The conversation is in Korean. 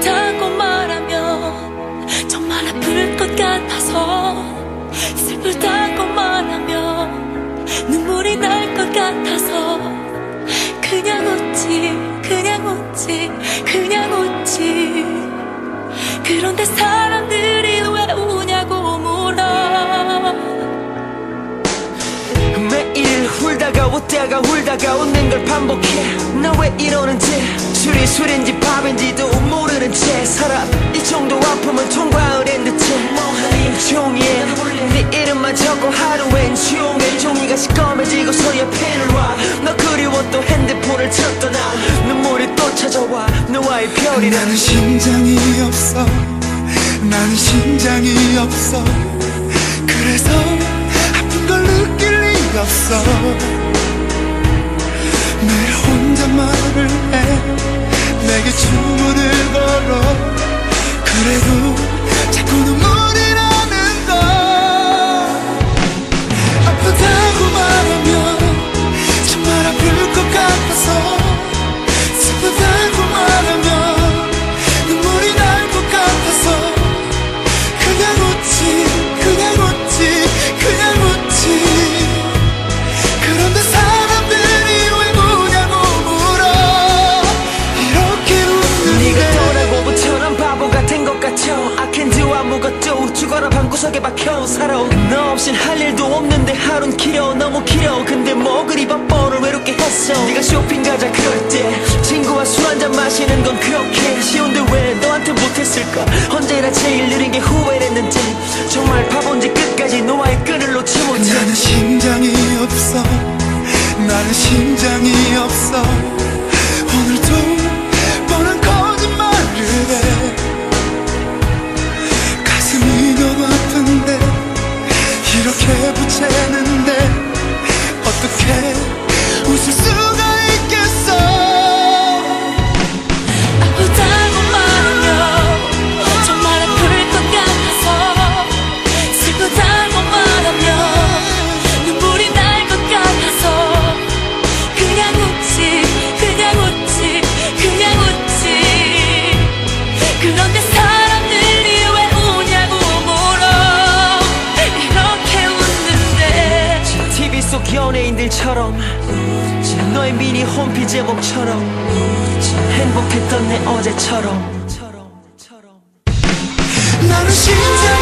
아프다고 말하면 정말 아플 것 같아서 슬프다고 말하면 눈물이 날 것 같아서 그냥 웃지 그냥 웃지 그냥 웃지. 그런데 사람들 웃다가 울다가 웃는 걸 반복해. 나 왜 이러는지 술이 술인지 밥인지도 모르는 채 살아. 이 정도 아픔은 통과을 한 듯해. 멍하니 종이에 네 이름만 적고 하루엔 종일 종이가 시꺼매지고서야 펜을 와너 그리워 또 핸드폰을 찾던 나. 눈물이 또 찾아와. 너와의 별이라 나는 심장이 없어. 나는 심장이 없어. 그래서 아픈 걸 느낄 리 없어 늘 혼잣말을 해. 내게 주문을 걸어 죽어라 방구석에 박혀 살아 너 없인 할 일도 없는데 하룬 길어 너무 길어. 근데 뭐 그리 바빠? 오늘 외롭게 했어. 네가 쇼핑 가자 그럴 때 친구와 술 한잔 마시는 건 그렇게 쉬운데 왜 너한테 못했을까? 언제나 제일 느린 게 후회했는데 정말 바본지 끝까지 너와의 끈을 놓지 못해. 나는 심장이 없어. 나는 심장이 없어 연예인들처럼 너의 미니 홈피 제목처럼 행복했던 내 어제처럼. 나는 없어